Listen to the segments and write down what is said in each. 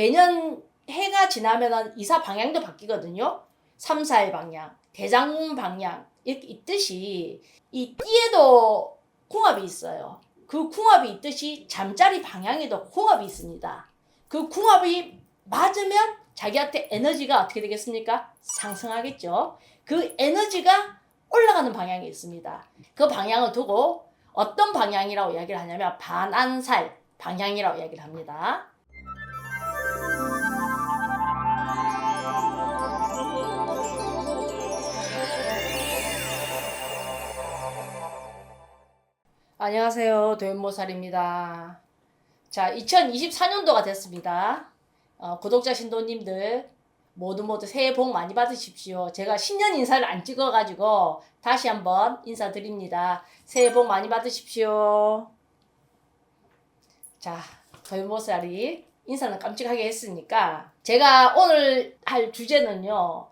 매년 해가 지나면 이사 방향도 바뀌거든요. 3, 4일 방향, 대장군 방향 이렇게 있듯이 이 띠에도 궁합이 있어요. 그 궁합이 있듯이 잠자리 방향에도 궁합이 있습니다. 그 궁합이 맞으면 자기한테 에너지가 어떻게 되겠습니까? 상승하겠죠. 그 에너지가 올라가는 방향이 있습니다. 그 방향을 두고 어떤 방향이라고 이야기를 하냐면 반안살 방향이라고 이야기를 합니다. 안녕하세요. 도연모살입니다. 자, 2024년도가 됐습니다. 어, 구독자 신도님들 모두 모두 새해 복 많이 받으십시오. 제가 신년 인사를 안 찍어가지고 다시 한번 인사드립니다. 새해 복 많이 받으십시오. 자, 도연모살이 인사는 깜찍하게 했으니까 제가 오늘 할 주제는요.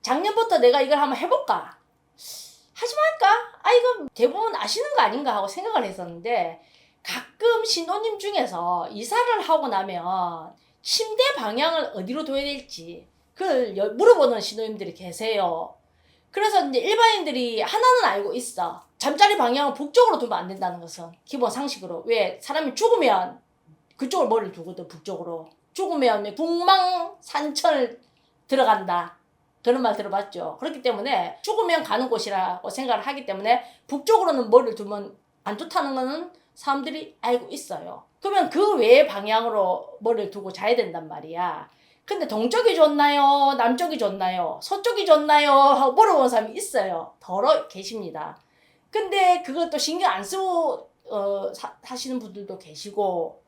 작년부터 내가 이걸 한번 해볼까? 하지 말까? 아, 이거 대부분 아시는 거 아닌가 하고 생각을 했었는데, 가끔 신도님 중에서 이사를 하고 나면 침대 방향을 어디로 둬야 될지, 그걸 여- 물어보는 신도님들이 계세요. 그래서 이제 일반인들이 하나는 알고 있어. 잠자리 방향은 북쪽으로 두면 안 된다는 것은 기본 상식으로. 왜? 사람이 죽으면 그쪽을 머리를 두거든, 북쪽으로. 죽으면 북망 산천을 들어간다. 그런 말 들어봤죠. 그렇기 때문에 죽으면 가는 곳이라고 생각을 하기 때문에 북쪽으로는 머리를 두면 안 좋다는 거는 사람들이 알고 있어요. 그러면 그 외의 방향으로 머리를 두고 자야 된단 말이야. 근데 동쪽이 좋나요? 남쪽이 좋나요? 서쪽이 좋나요? 하고 물어보는 사람이 있어요. 더러 계십니다. 근데 또 신경 안 쓰고 어, 사, 사시는 분들도 계시고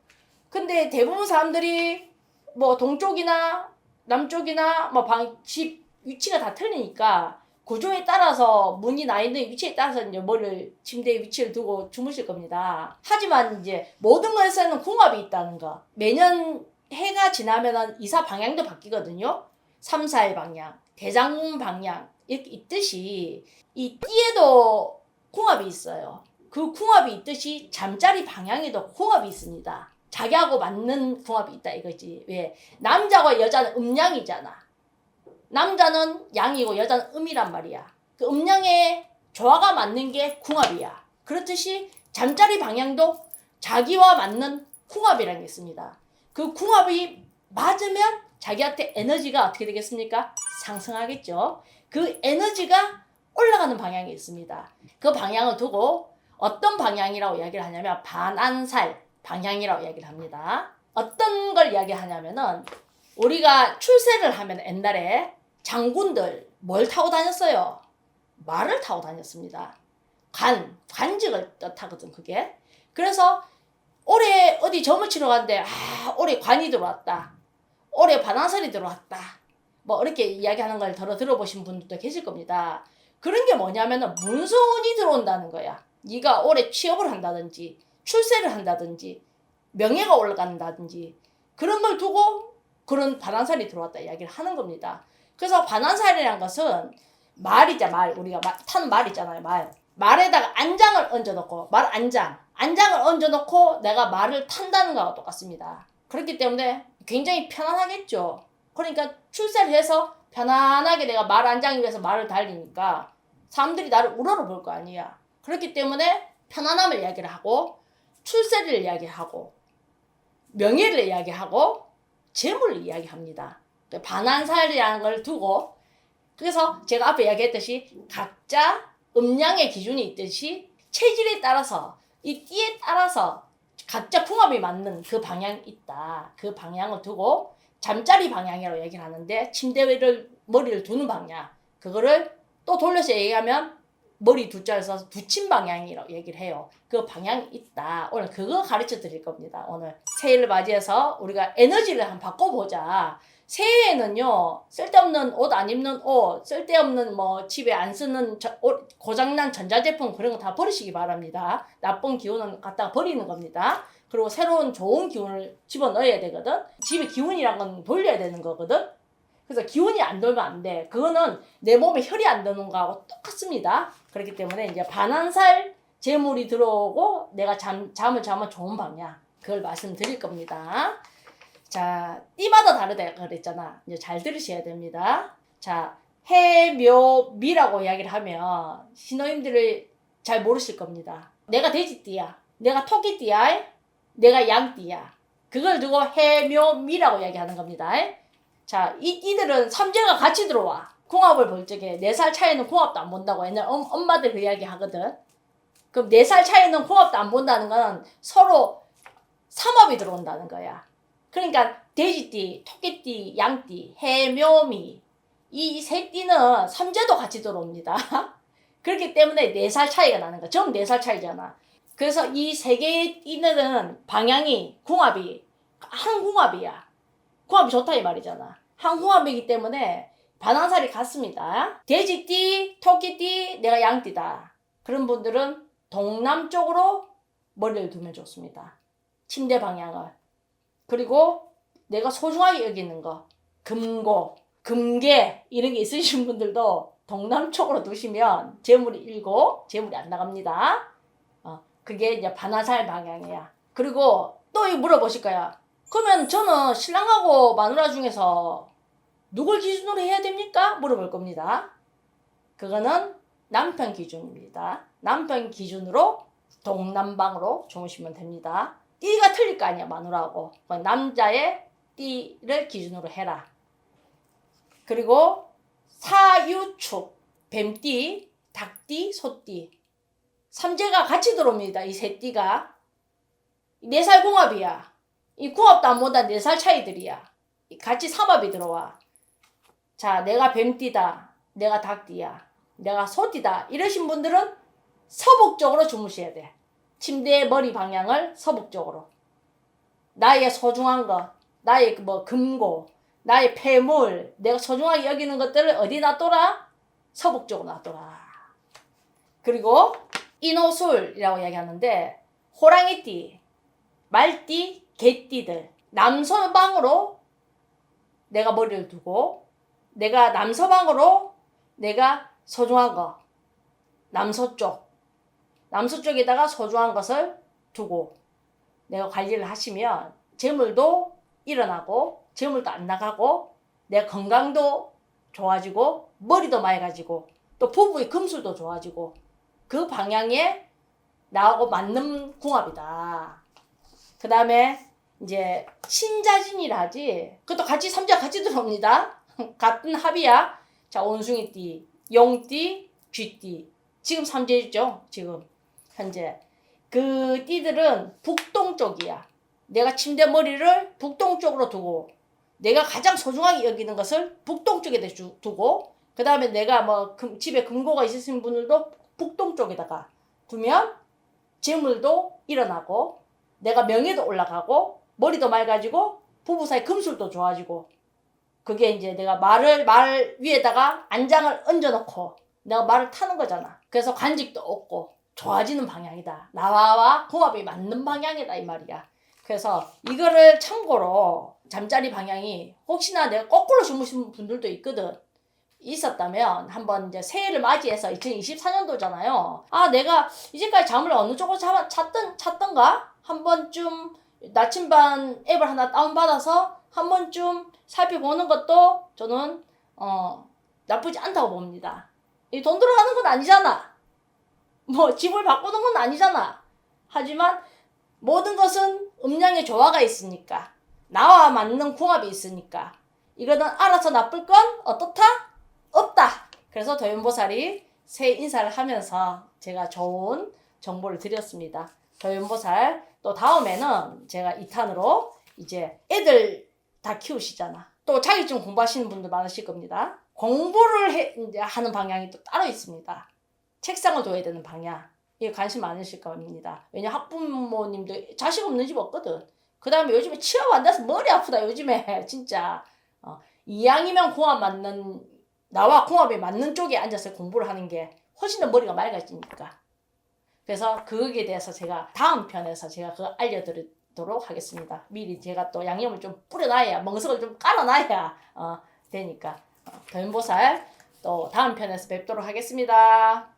근데 대부분 사람들이 뭐 동쪽이나 남쪽이나 뭐 방 집 위치가 다 틀리니까 구조에 따라서 문이 나 있는 위치에 따라서 이제 머리를 침대에 위치를 두고 주무실 겁니다. 하지만 이제 모든 것에서는 궁합이 있다는 거. 매년 해가 지나면 이사 방향도 바뀌거든요. 3, 4일 방향, 대장군 방향 이렇게 있듯이 이 띠에도 궁합이 있어요. 그 궁합이 있듯이 잠자리 방향에도 궁합이 있습니다. 자기하고 맞는 궁합이 있다 이거지. 왜? 남자와 여자는 음양이잖아. 남자는 양이고 여자는 음이란 말이야. 그 음양의 조화가 맞는 게 궁합이야. 그렇듯이 잠자리 방향도 자기와 맞는 궁합이라는 게 있습니다. 그 궁합이 맞으면 자기한테 에너지가 어떻게 되겠습니까? 상승하겠죠. 그 에너지가 올라가는 방향이 있습니다. 그 방향을 두고 어떤 방향이라고 이야기를 하냐면 반안살 방향이라고 이야기를 합니다. 어떤 걸 이야기하냐면은 우리가 출세를 하면 옛날에 장군들 뭘 타고 다녔어요? 말을 타고 다녔습니다. 관, 관직을 뜻하거든, 그게. 그래서 올해 어디 점을 치러 갔는데, 아, 올해 관이 들어왔다. 올해 반환설이 들어왔다. 뭐, 이렇게 이야기하는 걸 들어 들어보신 분들도 계실 겁니다. 그런 게 뭐냐면은 문서운이 들어온다는 거야. 네가 올해 취업을 한다든지, 출세를 한다든지, 명예가 올라간다든지, 그런 걸 두고 그런 반환살이 들어왔다 이야기를 하는 겁니다. 그래서 반환살이라는 것은 말이자 말 우리가 말, 타는 말 있잖아요 말 말에다가 안장을 얹어놓고 말 안장 안장을 얹어놓고 내가 말을 탄다는 거와 똑같습니다. 그렇기 때문에 굉장히 편안하겠죠. 그러니까 출세를 해서 편안하게 내가 말 안장 위에서 말을 달리니까 사람들이 나를 우러러 볼 거 아니야. 그렇기 때문에 편안함을 이야기를 하고 출세를 이야기하고 명예를 이야기하고 재물을 이야기합니다. 걸 두고 그래서 제가 앞에 이야기했듯이 각자 음량의 기준이 있듯이 체질에 따라서 이 띠에 따라서 각자 궁합이 맞는 그 방향이 있다. 그 방향을 두고 잠자리 방향이라고 얘기를 하는데 침대 위를 머리를 두는 방향 그거를 또 돌려서 얘기하면 머리 두 써서 두침 방향이라고 얘기를 해요. 그 방향이 있다. 오늘 그거 가르쳐 드릴 겁니다. 오늘 새해를 맞이해서 우리가 에너지를 한번 바꿔보자. 새해에는요 쓸데없는 옷 안 입는 옷 쓸데없는 뭐 집에 안 쓰는 저, 옷, 고장난 전자제품 그런 거 다 버리시기 바랍니다. 나쁜 기운은 갖다가 버리는 겁니다. 그리고 새로운 좋은 기운을 집어넣어야 되거든. 집에 기운이란 건 돌려야 되는 거거든. 그래서 기운이 안 돌면 안돼. 그거는 내 몸에 혈이 안 드는 거하고 똑같습니다. 그렇기 때문에 이제 반환살 재물이 들어오고 내가 잠, 잠을 자면 좋은 방향. 그걸 말씀드릴 겁니다 자, 띠마다 다르다 그랬잖아. 이제 잘 들으셔야 됩니다. 자, 해묘미라고 이야기를 하면 신호님들을 잘 모르실 겁니다. 내가 돼지띠야. 내가 토끼띠야. 내가 양띠야. 그걸 두고 해묘미라고 이야기하는 겁니다. 자, 이 띠들은 삼재가 같이 들어와. 궁합을 볼 적에 네 살 차이는 궁합도 안 본다고 옛날 엄, 엄마들 그 이야기 하거든. 그럼 네 살 차이는 궁합도 안 본다는 건 서로 삼합이 들어온다는 거야. 그러니까 돼지띠, 토끼띠, 양띠, 해묘미 이 세 띠는 삼재도 같이 들어옵니다. 그렇기 때문에 네 살 차이가 나는 거야. 정 네 살 차이잖아. 그래서 이 세 개의 띠들은 방향이 궁합이 한 궁합이야. 궁합이 좋다 이 말이잖아. 한 궁합이기 때문에 반환살이 같습니다. 돼지띠, 토끼띠, 내가 양띠다. 그런 분들은 동남쪽으로 머리를 두면 좋습니다. 침대 방향을. 그리고 내가 소중하게 여기는 거. 금고, 금계 이런 게 있으신 분들도 동남쪽으로 두시면 재물이 일고 재물이 안 나갑니다. 어, 그게 이제 반화살 방향이야. 그리고 또 물어보실 거야. 그러면 저는 신랑하고 마누라 중에서 누굴 기준으로 해야 됩니까? 물어볼 겁니다. 그거는 남편 기준입니다. 남편 기준으로 동남방으로 주무시면 됩니다. 띠가 틀릴 거 아니야, 마누라하고. 남자의 띠를 기준으로 해라. 그리고 사유축, 뱀띠, 닭띠, 소띠. 삼재가 같이 들어옵니다. 이 세 띠가. 네 살 궁합이야. 이 궁합도 안 보다 네 살 차이들이야. 같이 삼합이 들어와. 자, 내가 뱀띠다. 내가 닭띠야. 내가 소띠다. 이러신 분들은 서북쪽으로 주무셔야 돼. 침대의 머리 방향을 서북쪽으로. 나의 소중한 것, 나의 뭐 금고, 나의 폐물, 내가 소중하게 여기는 것들을 어디 놔둬라? 서북쪽으로 놔둬라. 그리고 인호술이라고 이야기하는데 호랑이띠, 말띠, 개띠들 남서방으로 내가 머리를 두고 내가 남서방으로 내가 소중한 거 남서쪽 남서쪽에다가 소중한 것을 두고 내가 관리를 하시면 재물도 일어나고 재물도 안 나가고 내 건강도 좋아지고 머리도 맑아지고 또 부부의 금술도 좋아지고 그 방향에 나하고 맞는 궁합이다. 그 다음에 이제 신자진이라 하지. 그것도 같이 삼자 같이 들어옵니다. 같은 합이야. 자 원숭이띠, 용띠, 쥐띠. 지금 삼재죠. 지금 현재 그 띠들은 북동쪽이야. 내가 침대 머리를 북동쪽으로 두고 내가 가장 소중하게 여기는 것을 북동쪽에 두고 그 다음에 내가 뭐 금, 집에 금고가 있으신 분들도 북동쪽에다가 두면 재물도 일어나고 내가 명예도 올라가고 머리도 맑아지고 부부 사이 금술도 좋아지고 그게 이제 내가 말을 말 위에다가 안장을 얹어놓고 내가 말을 타는 거잖아. 그래서 관직도 없고 좋아지는 방향이다. 나와 궁합이 맞는 방향이다 이 말이야. 그래서 이거를 참고로 잠자리 방향이 혹시나 내가 거꾸로 주무신 분들도 있거든. 있었다면 한번 이제 새해를 맞이해서 2024년도잖아요. 아 내가 이제까지 잠을 어느 쪽으로 잡, 잤던 잤던가 한 번쯤 나침반 앱을 하나 다운 받아서 한 번쯤 살펴보는 것도 저는 어 나쁘지 않다고 봅니다. 이 돈 들어가는 건 아니잖아. 뭐 집을 바꾸는 건 아니잖아. 하지만 모든 것은 음량의 조화가 있으니까 나와 맞는 궁합이 있으니까 이거는 알아서 나쁠 건 어떻다? 없다. 그래서 도연보살이 새 인사를 하면서 제가 좋은 정보를 드렸습니다. 도연보살 또 다음에는 제가 2탄으로 이제 애들 다 키우시잖아. 또 자격증 공부하시는 분들 많으실 겁니다. 공부를 해, 이제 하는 방향이 또 따로 있습니다. 책상을 둬야 되는 방향. 이게 관심 많으실 겁니다. 왜냐 학부모님도 자식 없는 집 없거든. 그 다음에 요즘에 치아 안 돼서 머리 아프다 요즘에 진짜 어, 이왕이면 궁합 맞는 나와 궁합이 맞는 쪽에 앉아서 공부를 하는 게 훨씬 더 머리가 맑아지니까. 그래서 그거에 대해서 제가 다음 편에서 제가 그거 알려드리도록 하겠습니다. 미리 제가 또 양념을 좀 뿌려놔야 멍석을 좀 깔아놔야 어, 되니까 어, 도연보살 또 다음 편에서 뵙도록 하겠습니다.